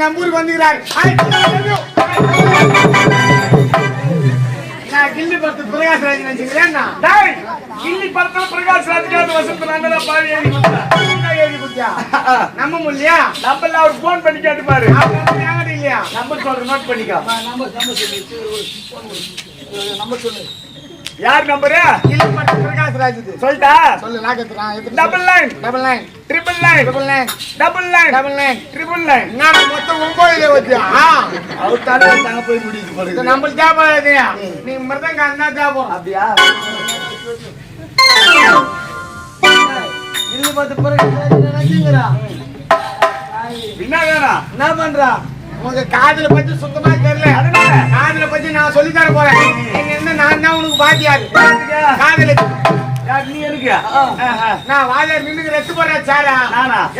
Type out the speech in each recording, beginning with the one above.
நம்ம ஊருக்கு. நான் கில்லி பத்து பிரகாஷ்ராஜ் நினைச்சுக்கிறேன். டேய் கில்லி படத்துல பிரகாஷ் ராஜ்காந்த் வசந்த நல்லதா பாரு ஏறி வந்தா. எழுதி குத்தியா நம்ம முடியா நம்மள அவர் போன் பண்ணி கேட்டு பாரு. இல்லையா? நம்பர் சொல்ற நோட் பண்ணிக்கோ. நம்பர் நம்பர் சொல்லு. நம்பர் சொல்லு. யார் நம்பரு கில்லி பத்து பிரகாஷ்ராஜ் இது சொல்லிட்டா சொல்லு நான் கேட்டுறேன் double nine double nine triple nine double nine double nine double nine triple nine நான் மொத்தம் ஒன்பது வச்சியா அவர் தானே தங்க போய் இது போடுது நம்ம ஜாபம் இல்லையா நீ மிருதங்க அந்த ஜாபம் அப்படியா இல்ல பார்த்து பிறகு நினைச்சுங்கிறா என்ன வேணும் என்ன பண்றா உங்க காதல பத்தி சுத்தமா தெரியல. காதல பத்தி நான் சொல்லி தர போறேன் இருந்து நான் தான் உனக்கு பாத்தியாரு காதல நீ எனக்கு நான் வாதியார் நின்று எத்து போடுறேன் சாரா.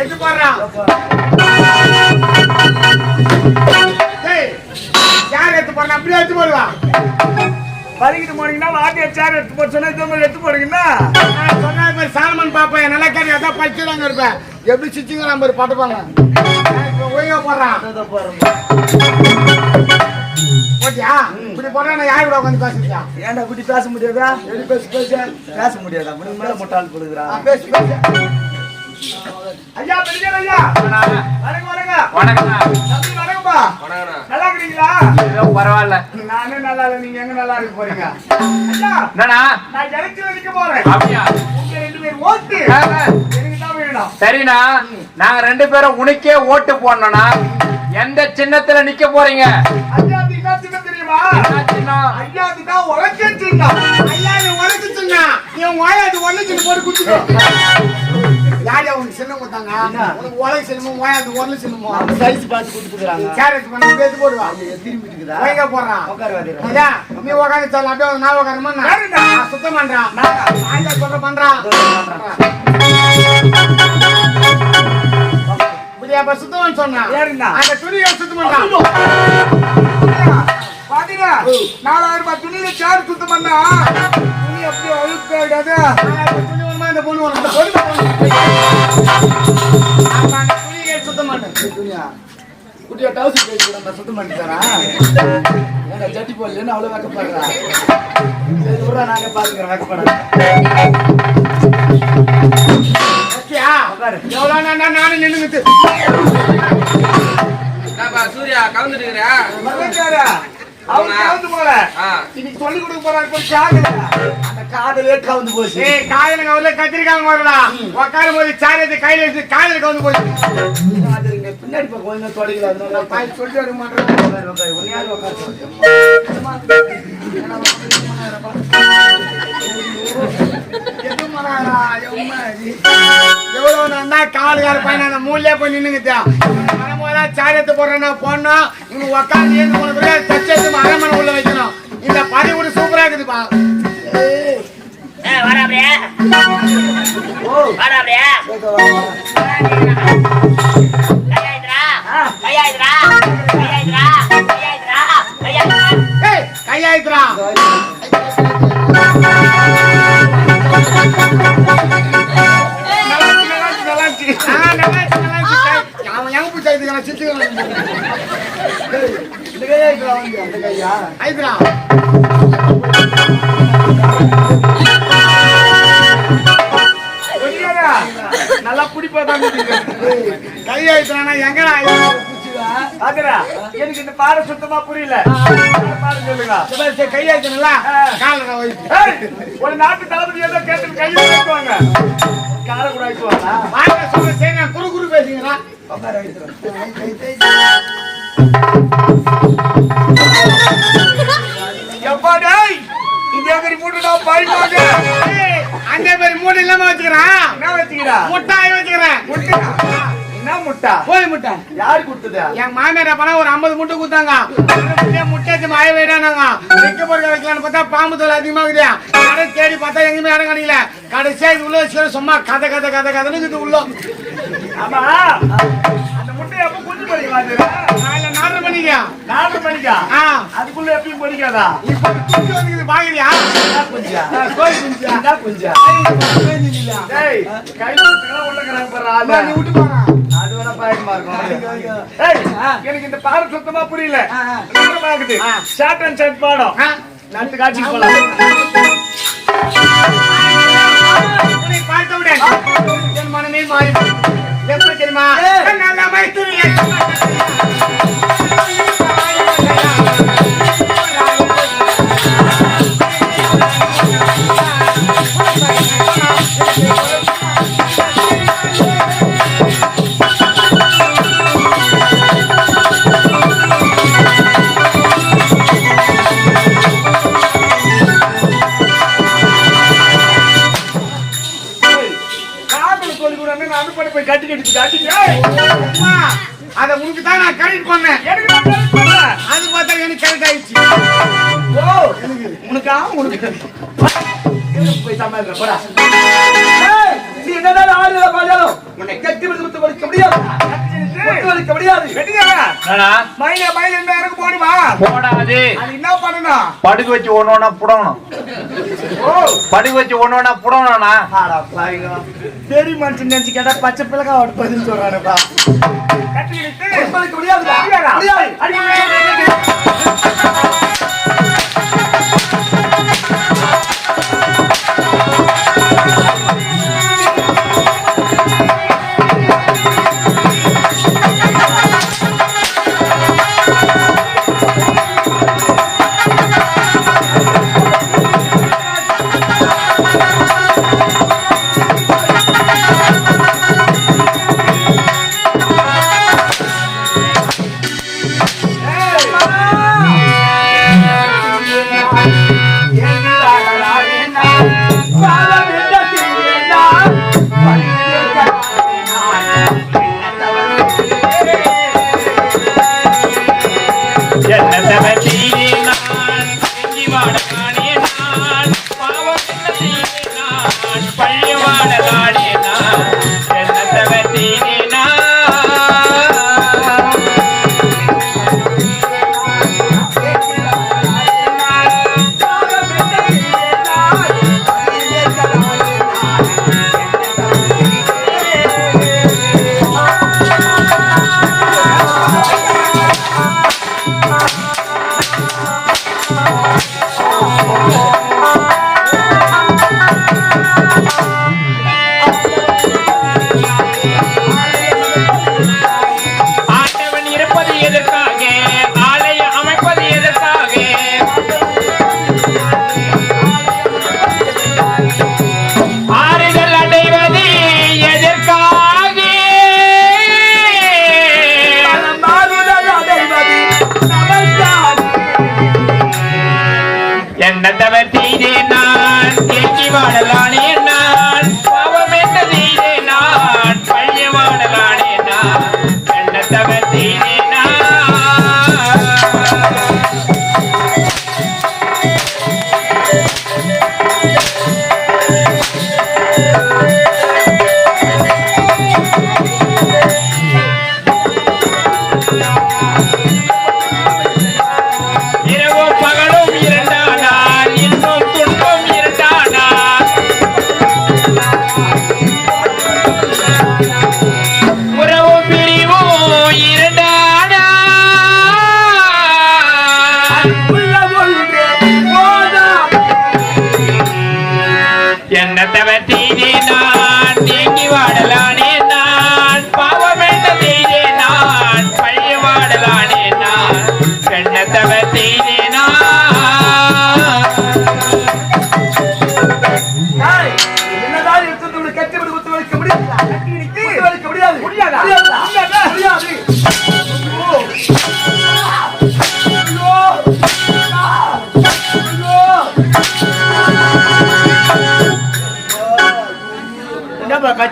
எத்து போடுறான் டேய், யார் எத்து போடுறான் அப்படியே எத்து போடுவான் பறிக்கிட்டு போனீங்கன்னா வாட்டிய சேர் எடுத்து போட்டு சொன்னா மாதிரி எடுத்து போறீங்கன்னா நான் சொன்ன மாதிரி சால்மன் பாப்பேன் நல்லா கேட்டு அதான் படிச்சுதாங்க இருப்பேன். எப்படி சிச்சிங்க நம்ம பட்டுப்பாங்க ஒழுங்கா போடுறான் ஓகேயா இப்படி நான் யார் கூட உட்காந்து பேசுறியா ஏன்டா இப்படி பேச முடியாதா? எப்படி பேச பேச. பேச முடியாதா? முடியும் மேல முட்டாள் கொடுக்குறா பேசு பேசு. ஐயா பெரிய ஐயா. வணக்கம் வணக்கம். வணக்கம்ப்பா. நல்லா இருக்கீங்களா பரவாயில்ல. நானே நல்லா இல்லை. நீங்க எங்க நல்லா இருக்க போறீங்க? ஐயா நான் நிக்க போறேன்? அப்படியா? உங்க ரெண்டு பேர் ஓட்டு. சரிண்ணா. நாங்க ரெண்டு பேரும் உனக்கே ஓட்டு போடணும்னா எந்த சின்னத்துல நிக்க போறீங்க? உழைக்க சொன்னா வாயை அது ஒன்னு போட்டு குத்துக்கோ யாரையா உனக்கு சின்னம் கொடுத்தாங்க? உனக்கு உலக சின்னமும் சைஸ் பார்த்து கொடுத்துக்கிறாங்க கேரட் பண்ணி பேத்து போடுவா. திரும்பி இருக்குதா வைங்க போடுறான் உட்கார வாதிரா ஐயா நீ உட்காந்து சொல்ல அப்படியே வந்து நான் உட்காரமா? நான் சுத்தம் பண்றான். ஆஞ்சா சொல்ற பண்றான். இப்படி அப்ப சுத்தம் சொன்னா யாருடா? அந்த துணியை சுத்தம் பண்றான். பாத்தீங்களா? நாலாயிரம் ரூபாய் துணியில சேர் சுத்தம் பண்ணா. துணி அப்படியே அழுக்கு பொண்ணு ஒண்ணு. ஆமா, அந்த துணியை சுத்தம் பண்ணு. துணியா குட்டியா டவுசர் பேசி கூட நான் சுத்தம் பண்ணி தரேன். ஏன்னா ஜட்டி போடலன்னு அவ்வளவு வைக்கப்படுறா சரி விட்றா நாங்க நேரம் நானும் நின்னுட்டு என்னப்பா சூர்யா மறந்துட்டாரா? அவர் கலந்து போல இன்னைக்கு சொல்லி கொடுக்க போய் கேக்குது. அந்த காதலே கவுந்து போச்சு? ஏய் காதலுங்க அவர்ல கத்திரிக்காங்க வரடா உட்காரும் போது சாரியத்தை கையில வச்சு காதலுக்கு வந்து போச்சு. பின்னாடி பக்கம் கொஞ்சம் தொடங்கல பாய் சொல்லி வர மாட்டேன். உட்கார சொல்லு. எவ்வளவு நான் பையன் அந்த மூலையே போய் நின்னுங்கிட்டா வரும்போது சாரியத்தை போடுறேன்னா போடணும். இவங்க உட்காந்து ஏந்து போன பிறகு தச்சு அரமனை உள்ள வைக்கணும். இந்த பதி கூட சூப்பரா இருக்குதுப்பா. ஓ கேக்க வா, வா. ஏய் கையாயித்துறா நல்லா கைத்துக்கிறான் சித்துக்கிறான் இந்த கையா வந்து அந்த கையா. ஒல்லியாரா? நல்லா பிடிப்பா தான் கையாயித்துறானா எங்கடா பாக்குறா எனக்கு இந்த பாடம் சுத்தமா புரியல. பாடம் சொல்லுங்க. காலடா வைத்து. ஏய், ஒரு நாட்டு தளபதி ஏதோ கேட்டு காலை வைக்குவாங்களா வாங்க குறு குறு பேசுகிறா உட்கார வைக்கிறேன் எப்பா டேய் இதே மாதிரி மூட்டுடா அந்த மாதிரி மூணு இல்லாம வச்சுக்கிறான். என்ன வச்சுக்கிறா? முட்டாய் வச்சுக்கிறேன். முட்டை முட்டை. கோழி முட்டை. யாரு கொடுத்ததா? என் மாமியார் பணம் ஒரு ஐம்பது முட்டை கொடுத்தாங்க. முட்டை மழை வைடானாங்க. வைக்க வைக்கலாம்னு பார்த்தா பாம்பு தோல் அதிகமா இருக்குது. கடை தேடி பார்த்தா எங்கேயுமே இடம் கிடைக்கல. கடைசியா இது உள்ள வச்சு சும்மா கதை கதை கதை கதைன்னு இது உள்ள. ஆமா. அந்த முட்டையை எப்ப குஞ்சு பொறிக்கலாம் காலைல நாலரை மணிக்கு? நாலு மணிக்கா? அதுக்குள்ள எப்பயும் பொறிக்காதா? பாக்குறியா குஞ்சா. கோழி குஞ்சு. குஞ்சா. கையில உள்ள கிடக்கு விட்டு போறான் வேணா பயமா இருக்கும். ஏய், எனக்கு இந்த பாடம் சுத்தமா புரியல. ஆ, ஆ. நேரமாகுது ஷார்ட் அண்ட் ஷார்ட் பாடம். அடுத்த காட்சிக்கு போலாம். உன்னை பார்த்தவுடன் என் மனமே மாறி எப்படி தெரியுமா. நல்ல மைத்திரி போய் சமாளிக்கிற போடா ஏய், நீ என்னதான் ஆளுகளை பார்த்தாலும் உன்னை கட்டி பிடித்து குத்து வலிக்க முடியாது வலிக்க முடியாது என்னடா? மயில மயில என்ன எனக்கு போடுமா போடாது. அது என்ன பண்ணணும் படுக்க வச்சு புடவணும். ஓ படுக்க வச்சு ஒண்ணு ஒண்ணா புடவணும்னா? பெரிய மனுஷன் நினைச்சு கேட்டா பச்சை பிள்ளைக்கா அவட்டு பதில் சொல்றானுப்பா. கட்டி முடியாது முடியாதா?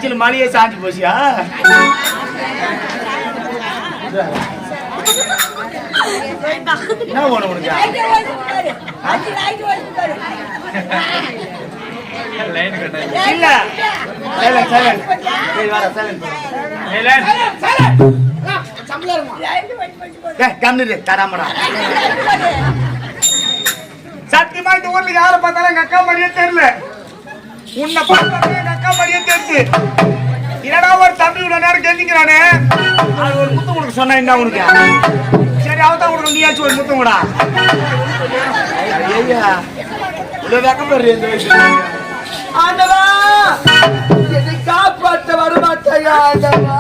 கட்சியில் மலையே சாஞ்சி போச்சியா? என்ன வேணும் உனக்கு? இல்ல. சைலண்ட் சைலண்ட் சரி வர சைலண்ட் கம்னு தராமடா. சத்தியமா இந்த ஊர்ல யாரை பார்த்தாலும் எங்க அக்கா மாதிரியே தெரியல. உன்னை பார்த்தாலும் மாதிரியே தெரியுது என்னடா ஒரு தம்பி இவ்வளவு நேரம் கெஞ்சிக்கிறானே அது ஒரு முத்தம் கொடுக்க சொன்னா என்ன உனக்கு? சரி அவதான் கொடுக்க நீயாச்சும் ஒரு முத்தம் கூட ஐயா இவ்வளவு வெக்கப்படுறீங்க இந்த வயசுல ஆண்டவா என்னை காப்பாற்ற வரமாட்டாயா ஆண்டவா?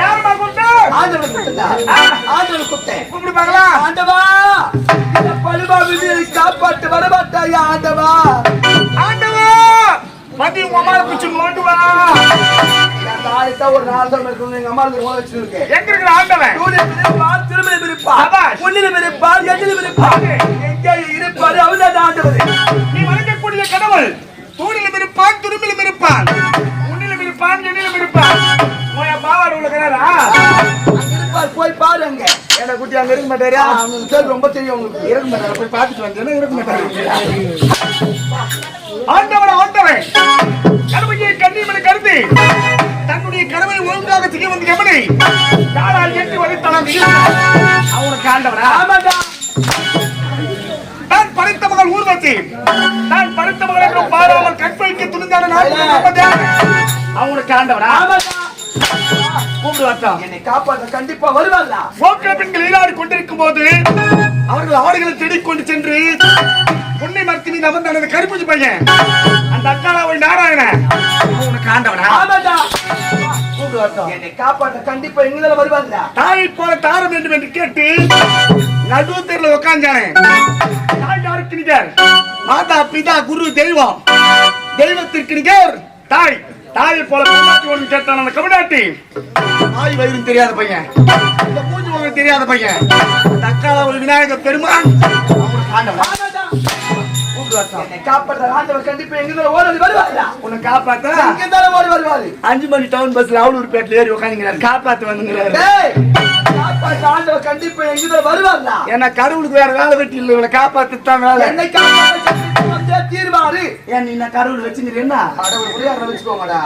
யாருமா கூப்பிட்டு? ஆண்டவன் கூப்பிட்டா? ஆண்டவன் கூப்பிட்டேன். கூப்பிடு பார்க்கலாம். ஆண்டவா பழுவாவினை காப்பாற்ற வரமாட்டாயா ஆண்டவா? ஆண்டவா! மதி உங்க அம்மாவை பிடிச்சு கொண்டு வா. என் தாய் தான் ஒரு நாள் தான் இருக்கணும் எங்க அம்மா ஓட வச்சிருக்கேன். எங்க இருக்கிற ஆண்டவன்? சபாஷ். பொன்னிலும் இருப்பார், எண்ணிலும் இருப்பார். எங்கே இருப்பார், அவர்தான் ஆண்டவர். நீ வணங்கக்கூடிய கடவுள் தூணிலும் இருப்பான் துரும்பிலும் இருப்பான். உன்னிலும் இருப்பான் எண்ணிலும் இருப்பான். உன் பாவாடு அங்க இருப்பார், போய் பாரு அங்க. என்ன குட்டி அங்க இருக்க மாட்டாரா? அவங்களுக்கு ரொம்ப தெரியும் உங்களுக்கு. இருக்க மாட்டாரா. போய் பார்த்துட்டு வந்தேன்னா இருக்க மாட்டாரு? ஆண்டவன் ஆண்டவன் கருமையை கண்ணியமனை கருதி தன்னுடைய கடமை ஒழுங்காக செய்ய வந்து எவனை யாரால் எட்டி வதைத்தனம் அவனுக்கு ஆண்டவனா ஆமாடா. நான் படைத்த மகள் ஊர்வசி நான் படைத்த மகள் என்றும் பாராமல் கற்பழிக்க துணிந்தான நான் அவனுக்கு ஆண்டவனா ஆமாடா. வட்டம் என்னை காப்பாற்ற கண்டிப்பா வருவாங்க போக்கிற பெண்கள் கொண்டிருக்கும் போது அவர்கள் ஆடுகளை தேடிக் கொண்டு சென்று பொன்னை மரத்தி மீது அமர்ந்த அந்த கருப்புஜி பையன் அந்த அக்காளாவை நாராயணன் அவனுக்கு ஆண்டவனா? ஆமாடா. என்னை காப்பாற்ற கண்டிப்பா எங்களால வருவாங்க தாயை போல தார வேண்டும் என்று கேட்டு நடுவு தெருல உட்காந்தானே தாய் யாருக்கு நிகர்? மாதா பிதா குரு தெய்வம். தெய்வத்திற்கு நிகர் தாய். தாயை போல ஒன்று கேட்டான் அந்த கவிடாட்டி தாய் வயிறும் தெரியாத பையன். இந்த மூஞ்சி முகம் தெரியாத பையன். அக்கால ஒரு விநாயகர் பெருமான். எங்க அஞ்சு மணி டவுன் பஸ்ல அவளூர் பேட்டில் ஏறி உட்காந்துங்கிறாரு காப்பாத்து வந்துங்கிறாரு. கண்டிப்பா எங்களால வருவாங்க ஏன்னா கடவுளுக்கு வேற வேலை வெட்டி இல்லை. இவளை காப்பாத்துத்தான் வேலை. என்னை காப்பாற்ற வந்தே தீர்வாரு ஏன் நீ நான் கடவுள் வச்சுங்கிற என்ன கடவுள் கூட யாரை வச்சுக்கோங்கடா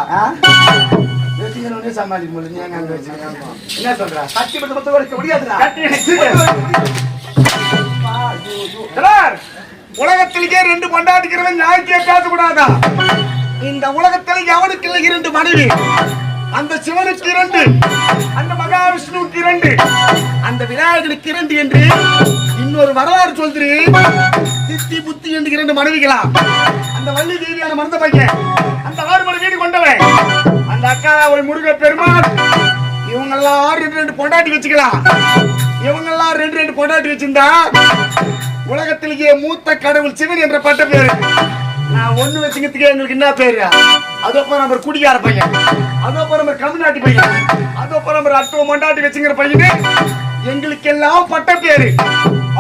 வச்சுக்கிறோன்னே சமாளிக்க முடியல நீ அங்க என்ன சொல்ற? கட்சி பட்டு மொத்தம் வரைக்க முடியாதுடா. உலகத்திலேயே ரெண்டு கொண்டாடிக்கிறவன் நாய்க்கே பேசக்கூடாதா? இந்த உலகத்தில் எவனுக்கு இல்லை இரண்டு மனைவி? அந்த சிவனுக்கு இரண்டு அந்த மகாவிஷ்ணுவுக்கு இரண்டு அந்த விநாயகனுக்கு இரண்டு என்று இன்னொரு வரலாறு சொல்றி சித்தி புத்தி என்று இரண்டு மனைவிகளா அந்த வள்ளி தேவியான மறந்த பையன் அந்த ஆறு மணி வீடு கொண்டவன் அந்த அக்கா ஒரு முருக பெருமாள் இவங்கெல்லாம் ரெண்டு ரெண்டு பொண்டாட்டி வச்சுக்கலாம். இவங்கெல்லாம் ரெண்டு ரெண்டு பொண்டாட்டி வச்சிருந்தா உலகத்திலேயே மூத்த கடவுள் சிவன் என்ற பட்ட பேரு. நான் ஒண்ணு வச்சுக்கிறதுக்கே எங்களுக்கு என்ன பேரு? அதோ போற நம்ம குடிகார பையன். அதோ போற நம்ம கம்நாட்டி பையன். அதோ போற நம்ம அட்டோ மண்டாட்டி வச்சுங்கிற பையனு. எங்களுக்கு எல்லாம் பட்ட பேரு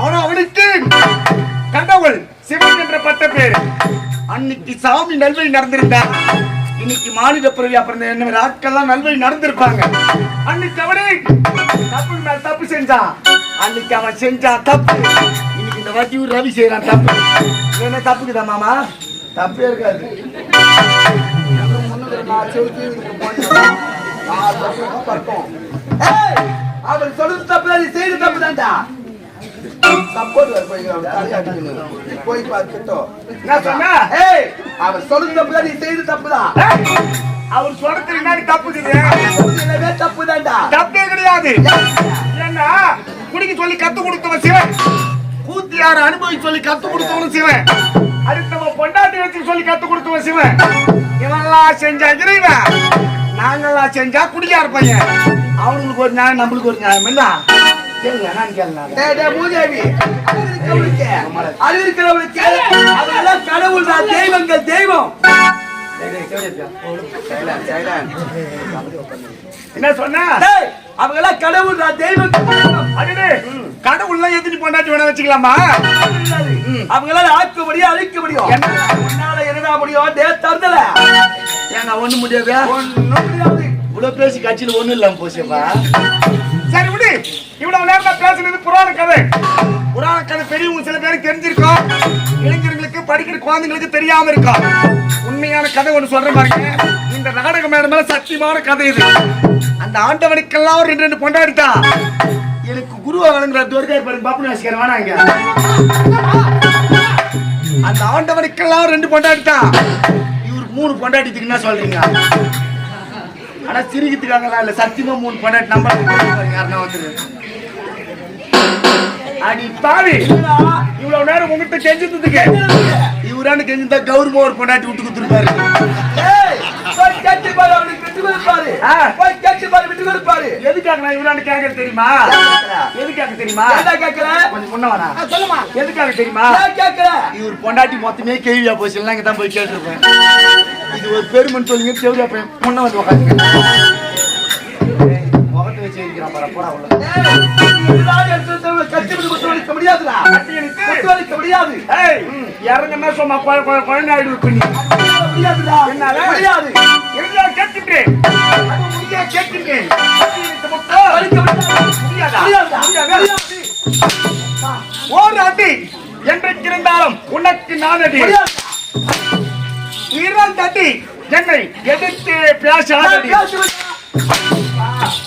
ஆனா அவனுக்கு கடவுள் சிவன் என்ற பட்ட பேரு அன்னைக்கு சாமி நல்வழி நடந்திருந்தா இன்னைக்கு மாநில பிறவி அப்புறம் என்ன ஆட்கள்லாம் நல்வழி நடந்திருப்பாங்க. அன்னைக்கு அவனே தப்பு மேல தப்பு செஞ்சான் அன்னைக்கு அவன் செஞ்சான் தப்பு. இன்னைக்கு இந்த வட்டி ரவி செய்யறான் தப்பு. என்ன தப்புக்குதா மாமா? தப்பே இருக்காது. அவர் சொல்றது தப்பு நீ செய்யறது தப்பு தான்டா. போய் போய் பார்த்துட்டோம் என்ன அவர் சொல்றது தப்பு நீ செய்யறது தப்புதான் அவர் முன்னாடி தப்புக்குது எல்லாமே தப்பு தான்டா. தப்பே கிடையாது. ஏன்னா குடிக்க சொல்லி கத்து கொடுத்தவன் சிவன். கூத்தியார அனுபவி சொல்லி கத்து கொடுத்தவனும் சிவன். அடுத்தவன் பொண்டாட்டி வச்சு சொல்லி கத்து கொடுத்தவன் சிவன். இவன்லாம் செஞ்சா இறைவன். நாங்கெல்லாம் செஞ்சா குடிக்கார பையன். அவனுங்களுக்கு ஒரு நியாயம் நம்மளுக்கு ஒரு நியாயம். என்ன? கடவுள் தான், தெய்வங்கள் தெய்வம். என்ன சொன்ன? டேய், அவங்கெல்லாம் கடவுள் தான், தெய்வம். அடடே கடவுள்லாம் எதிரி பொண்டாட்டி வேணா வச்சுக்கலாமா? அவங்களால ஆக்க முடியும் அழிக்க முடியும்? உன்னால என்னடா முடியும்? டே தரல ஏங்க ஒண்ணு முடியாது? ஒண்ணும் முடியாது. இவ்வளவு பேசி கட்சியில ஒண்ணும் இல்லாம போச்சேப்பா. சரி விடு. இவ்வளவு நேரம் பேசுனது புராண கதை. புராண கதை பெரியவங்க சில பேருக்கு தெரிஞ்சிருக்கும். இளைஞர்களுக்கு படிக்கிற குழந்தைங்களுக்கு தெரியாம இருக்கும். உண்மையான கதை ஒண்ணு சொல்ற பாருங்க. இந்த நாடக மேடம் மேல சத்தியமான கதை இது. அந்த ஆண்டவனுக்கெல்லாம் ஒரு ரெண்டு ரெண்டு குருவா வழங்குற துவர்கார் பாருங்க பாப்பு நாசிக்கார் வேணாங்க அந்த ஆண்டவனுக்கெல்லாம் ரெண்டு பொண்டாட்டிட்டா இவருக்கு மூணு பொண்டாட்டிக்கு என்ன சொல்றீங்க? ஆனா சிரிக்கிறதுக்காகலாம் இல்ல சத்தியமா மூணு பொண்டாட்டி நம்பர் யாருன்னா வந்துரு அடி பாவி இவ்வளவு நேரம் உங்ககிட்ட கெஞ்சதுக்கு இவரான்னு கெஞ்சிருந்தா கௌரவம் ஒரு பொண்டாட்டி விட்டு கொடுத்துருப்பாரு. கேட்டு விட்டு கொடுப்பாரு. போய் கேட்டு பாரு, விட்டு கொடுப்பாரு. எதுக்காக நான் இவரானு கேட்கறது தெரியுமா எதுக்காக தெரியுமா ஏன்டா கேட்கற? கொஞ்சம் முன்ன ஆ, சொல்லுமா எதுக்காக தெரியுமா கேட்கற? இவர் பொண்டாட்டி மொத்தமே கேள்வியா போச்சு எல்லாம் இங்க தான் போய் கேட்டிருப்பேன் இது ஒரு பெருமைன்னு சொல்லுங்க செவிலியா போய் முன்ன வந்து உட்காந்து முகத்தை வச்சு இருக்கிறான் பாரு போடா உள்ள குத்து வலிக்க முடியாதுடா. வலிக்க முடியாது. இறங்கன்னா சும்மா குழ- குழ- குழந்தை ஆயிடுவு பண்ணி. என்னால? முடியாது. முடியாதா? முடியாது. ஓர் அடி என்றைக்கு இருந்தாலும் உனக்கு நான் அடி. இரண்டு அடி என்னை எதிர்த்து நான் பேசாதடி பேசுவேன்டா.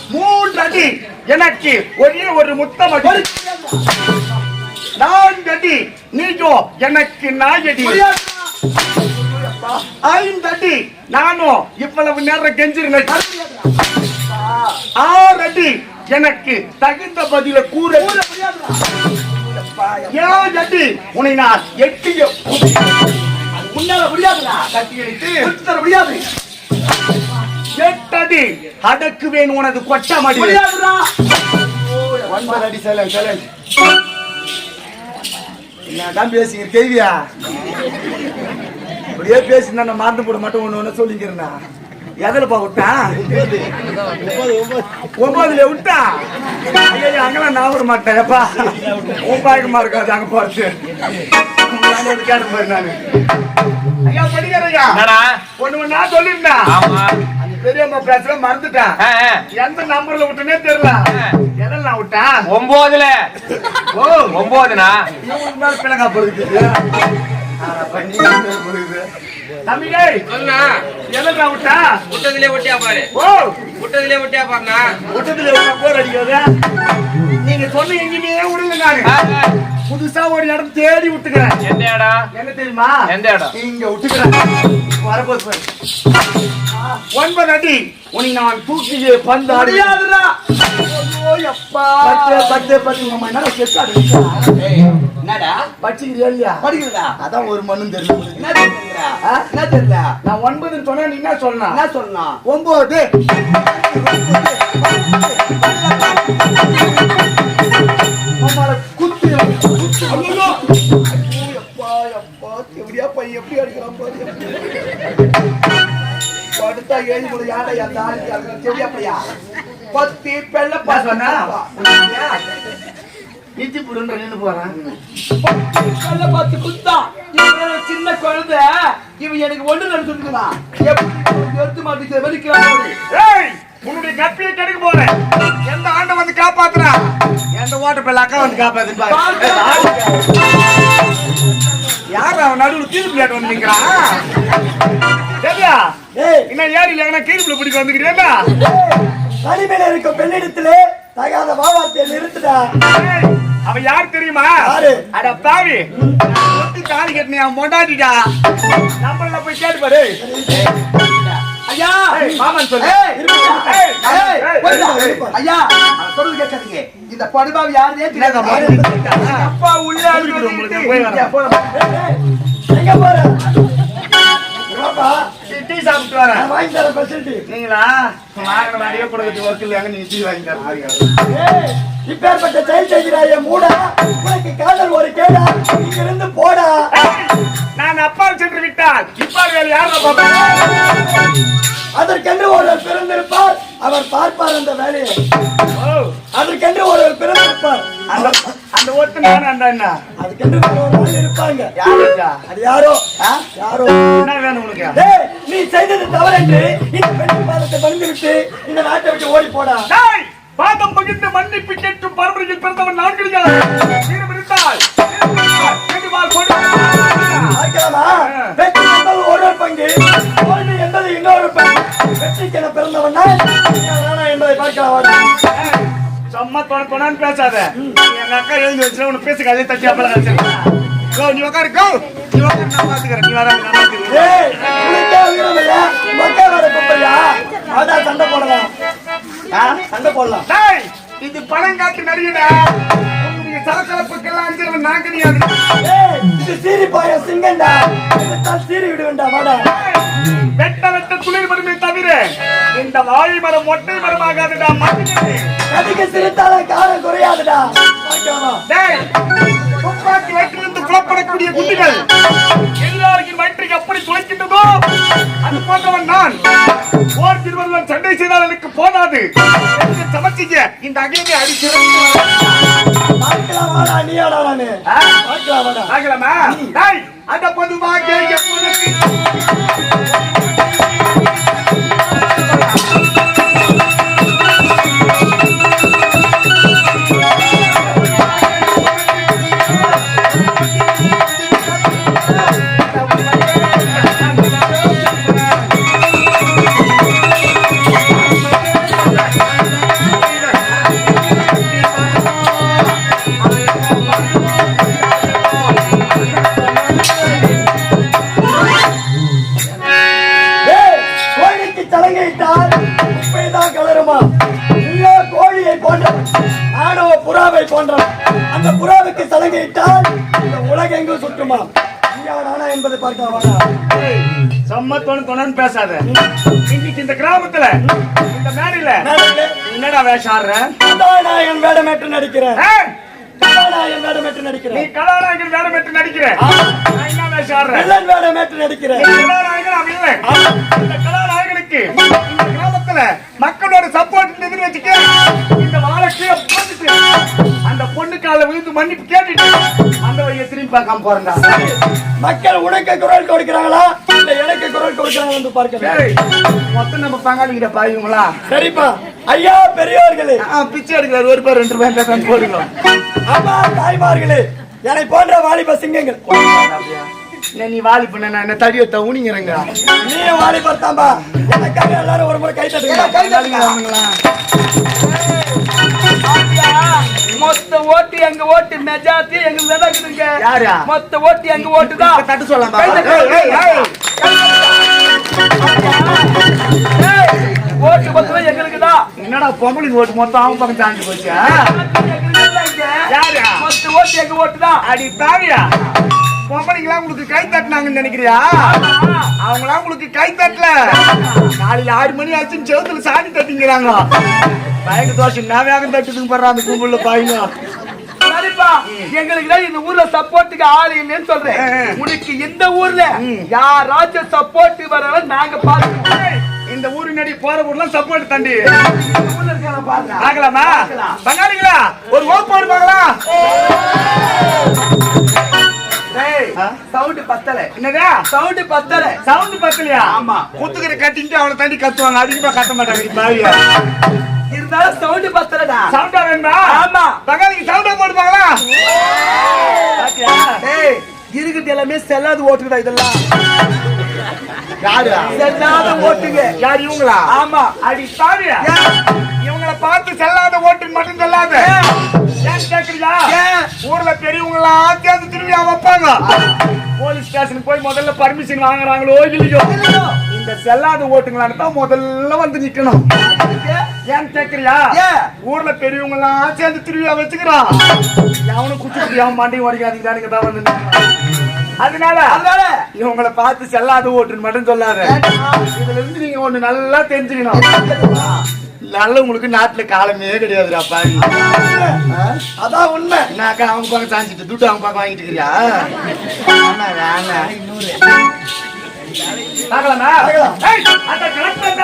மூன்று அடி எனக்கு ஒரே ஒரு முத்தம் அடி. நான்கு அடி நீயோ எனக்கு நாயடி. ஐந்து அடி நானும் இவ்வளவு நேரம் கெஞ்சிருந்தேன். ஆறு அடி எனக்கு தகுந்த பதில கூற. ஏழு அடி உன்னை நான் எட்டிய உன்னால முடியாதுடா. கட்டி அடித்து முடியாது. எட்டு அடி அடக்குவேன் உனது கொட்டமடி. ஒன்பது அடி செலவு செலவு என்னதான் பேசுங்க கேள்வியா அப்படியே பேசினா நான் மறந்து போட மாட்டேன் ஒண்ணு ஒண்ணு சொல்லிக்கிறேன்னா எதுலப்பா விட்டா? ஒன்பதுல விட்டா? ஐயோ அங்கெல்லாம் நான் விட மாட்டேன் எப்பா ஒம்பாயக்கமா இருக்காது அங்க போறது பெரியம்மா பேசுற மறந்துட்டேன். எந்த நம்பர்ல விட்டனே தெரியல. எதில் நான் விட்டேன் ஒன்பதுல ஓ. ஒன்பதுனா இவங்களுக்கு மேல சொல்லுண்ணா எதில் நான் விட்டா விட்டதுலயே ஒட்டியா பாரு. ஓ. விட்டதுலயே ஒட்டியா பாருண்ணா. விட்டதுல எவ்வளவு போர் அடிக்காது. நீங்க சொன்ன எங்கேயுமே விடுங்க நானு. புதுசா ஒரு இடம் தேடி விட்டுக்கிறேன். எந்த இடம் என்ன தெரியுமா? எந்த இடம் இங்க விட்டுக்கிறேன். வரப்போது. ஒன்பது அடி. உன்னை நான் தூக்கியே பந்து எப்பா. பத்து பத்து பத்து. அம்மா என்ன செத்து ஆடு என்னடா? படிச்சுக்கிறியா இல்லையா? படிக்கிறதா அதான் ஒரு மண்ணும் தெரியல என்ன தெரியல நான் ஒன்பதுன்னு சொன்னா நீ என்ன சொன்னா? என்ன சொன்னா? ஒன்பது. எப்படியா பையன் எப்படி அடிக்கிறான் படுத்தா ஏழு முறை யாரை அந்த ஆளுக்கு எப்படியா பையா பத்தி சொன்னா? இத்தி புடுன்ற நின்னு போறான் பெள்ள பத்து குத்தா இவன் சின்ன குழந்தை. இவன் எனக்கு ஒண்ணு நடந்துருக்குதான் எப்படி எடுத்து ஏய்! உன்னுடைய கப்பியை கெடுக்க போறேன். எந்த ஆண்டை வந்து காப்பாத்துறா? எந்த ஓட்ட பிள்ளை அக்கா வந்து காப்பாத்து பாரு. யார் அவன் நடுவுல கீழ் பிளேட் வந்து நிக்கிறான் சரியா இன்னும் ஏரியில எங்கன்னா கீழ் பிள்ளை பிடிக்க வந்துக்கிறியா தனிமையில இருக்க பெண்ணிடத்திலே தகாத வாவாத்தை நிறுத்துடா. ஏய், அவ யார் தெரியுமா? யாரு? அட பாவி. தாலி கட்டினியா மொண்டாட்டிடா. நம்மள போய் கேட்டு பாரு. ஐயா மாமன் சொல்லு. ஐயா சொல்றது கேட்காதீங்க இந்த படுபாவி யாருனே தெரியாது? அப்பா உள்ள போய் வரேன். எங்க போற டீ- சாப்பிட்டு வரேன். வாங்கி தரேன் பெசல்ட் நீங்களா? வாங்கின நிறைய கொடுக்கறது ஒர்க் இல்லையாங்க நீங்க டீ வாங்கி தரேன். இப்பேற்பட்ட செயல் செய்கிறாய மூடா. உனக்கு காதல் ஒரு கேடா. இங்க இருந்து போடா நான் அப்பால் சென்று விட்டால் இப்பால் வேலை யாரும் அதற்கென்று ஒருவர் பிறந்திருப்பார். அவர் பார்ப்பார் அந்த வேலையை. அதற்கென்று ஒருவர் பிறந்திருப்பார். அந்த அந்த நானும் அந்த அண்ணா அதுக்கென்று ஒரு ஆள் இருப்பாங்க. அது யாரோ? யாரோ? என்ன வேணும் உனக்கு? நீ செய்தது தவறென்று இந்த பெண் பாதத்தை பணிந்து விட்டு இந்த நாட்டை விட்டு ஓடி போடா. பாதம் பகிர்ந்து மன்னிப்பு கேட்கும் பரம்பரையில் பிறந்தவன் நான் கிடையாது பேசாத. எங்க அக்கா எழுதி வச்சுல உனக்கு பேசுக அதே தட்டி அப்பல கோ நீ உட்காரு கோ. நீ நான் பாத்துக்கிறேன். நீ நான் பாத்துக்கிறேன். சண்டை போடலாம்? சண்டை போடலாம். இது பழங்காட்டு நடிகடா. உங்களுடைய சலசலப்புக்கெல்லாம் அஞ்சிருவன் நான் கிடையாது சீரி பாய சிங்கண்டா சீரி விடுவேண்டா வாடா. வெட்ட வெட்ட துளிர் மரமே தவிர இந்த வாழை மரம் மொட்டை மரமாகாதுடா மனிதனே. கதிக்கு சிரித்தால காலம் குறையாதுடா. துப்பாக்கி வயிற்றிலிருந்து புலப்படக்கூடிய குண்டுகள் எல்லாருக்கும் வயிற்றை எப்படி துளைக்கின்றதோ அது போன்றவன் நான். போர் திருவள்ளுவன் சண்டை செய்தால் எனக்கு போதாது. எனக்கு சமர்ச்சிக்க இந்த அகிலமே அடிச்சு பார்க்கலாம் வாடா நீயாடா நானு ஆ? பார்க்கலாம்? அந்த பொதுவாக சம்மத்தோன்னு தொணன்னு பேசாத. இன்னைக்கு இந்த கிராமத்துல இந்த மேடையில என்னடா வேஷம் ஆடுற கதாநாயகன் வேடமேற்று நடிக்கிறேன். ஆ? கதாநாயகன் வேடமேற்று நீ நடிக்கிறேன் கதாநாயகன் வேடம் பெற்று நடிக்கிற நான் என்ன வேஷம் ஆடுறேன் வில்லன் வேடமேற்று நடிக்கிறேன். நீ கதாநாயகன் அவன் இல்லை. இந்த கதாநாயகனுக்கு இந்த கிராமத்துல மக்களோட சப்போர்ட் இருந்ததுன்னு வச்சுக்க இந்த வாழை கீழே போட்டுட்டு அந்த பொண்ணு கால விழுந்து மன்னிப்பு கேட்டுட்டு அந்த வழியை திரும்பி பார்க்காம போறேன்டா. மக்கள் உனக்கு குரல் கொடுக்கிறாங்களா? இல்ல எனக்கு குரல் என்று பார்க்கிறேன் டேய், மொத்தம் நம்ம பங்காளிகிட்ட பாயுங்களா சரிப்பா. ஐயா பெரியவர்களே பிச்சை எடுக்கிறார். ஒரு பேர் ரெண்டு ரூபாய் போடுங்க. அம்மா தாய்மார்களே. என்னை போன்ற வாலிப சிங்கங்கள். நீ வாலி பண்ண நான் என்ன தடி வைத்த ஊனிங்கிறங்க? நீயும் வாலிபர் தாம்பா எனக்காக எல்லாரும் ஒரு முறை கை தட்டுங்க. கை தட்டுங்க மொத்த ஓட்டு எங்க ஓட்டு? மெஜாரிட்டி எங்க விதக்குதுங்க. யாரா? மொத்த ஓட்டு எங்க ஓட்டு தான் தட்டு சொல்லலாம். ஓட்டு மொத்தம் எங்களுக்கு தான் என்னடா பொம்பளைக்கு ஓட்டு மொத்தம் அவன் பக்கம் தாண்டி போச்சு யாரு? மொத்த ஓட்டு எங்க ஓட்டு தான் அடி தாவியா பொம்பளைங்களாம் உங்களுக்கு கை தட்டினாங்கன்னு நினைக்கிறியா? அவங்களாம் உங்களுக்கு கை தட்டல. காலையில ஆறு மணி ஆச்சுன்னு செவத்துல சாணி தட்டிங்கிறாங்க. பயங்க தோசை நான் வேகம் தட்டுதுங்க பாரு அந்த கும்பல்ல பாயுங்க சரிப்பா எங்களுக்கு தான் இந்த ஊர்ல சப்போர்ட்டுக்கு ஆள் இல்லைன்னு சொல்றேன். உனக்கு இந்த ஊர்ல யாராச்சும் சப்போர்ட் வரவன் நாங்க பாத்துக்கோம் இந்த ஊரு நடி போற ஊர்லாம் சப்போர்ட் தண்டி. பார்க்கலாமா. பங்காளிங்களா ஒரு ஓப்பாடு பார்க்கலாம். சவுண்ட் பத்தல. என்னதா? சவுண்ட் பத்தல. சவுண்ட் பத்தலையா? ஆமா. குத்துக்கிற கட்டிட்டு அவளை தாண்டி கத்துவாங்க. அதிகமா கத்த மாட்டாங்க. பாவியா இருந்தாலும் சவுண்ட் பத்தலடா. சவுண்டா வேணுமா? ஆமா. பங்காளிக்கு சவுண்டா போடுவாங்களா பாத்தியா ஏய் இருக்குது எல்லாமே செல்லாத ஓட்டுடா இதெல்லாம். யாரு செல்லாத ஓட்டுங்க. யார் இவங்களா? ஆமா. அடி பாவியா இவங்கள பார்த்து செல்லாத ஓட்டுன்னு மட்டும் சொல்லாத. ஏன் கேக்குறியா? ஊர்ல பெரியவங்க எல்லாம் சேர்ந்து திருவிழா வைப்பாங்க. போலீஸ் ஸ்டேஷனுக்கு போய் முதல்ல பர்மிஷன் வாங்குறாங்களோ இல்லையோ? இந்த செல்லாத ஓட்டுங்களான்னு தான் முதல்ல வந்து நிக்கணும். ஏன் கேக்குறியா? ஊர்ல பெரியவங்க எல்லாம் சேர்ந்து திருவிழா வச்சுக்கிறான். எவனும் குச்சி அவன் மண்டையும் உடைக்காதீங்க தான் வந்து. அதனால அதனால இவங்கள பார்த்து செல்லாத ஓட்டுன்னு மட்டும் சொல்லாத. இதுல இருந்து நீங்க ஒண்ணு நல்லா தெரிஞ்சுக்கணும். நல்ல உங்களுக்கு நாட்டுல காலமே கிடையாதுடா பாவி. அதான் உண்மை. நாக்கா அவங்க பக்கம் சாஞ்சிட்டு துட்டு அவங்க பக்கம் வாங்கிட்டு இருக்கிறியா? வேணாம், வேணாம். பார்க்கலாமா? அந்த என்ன?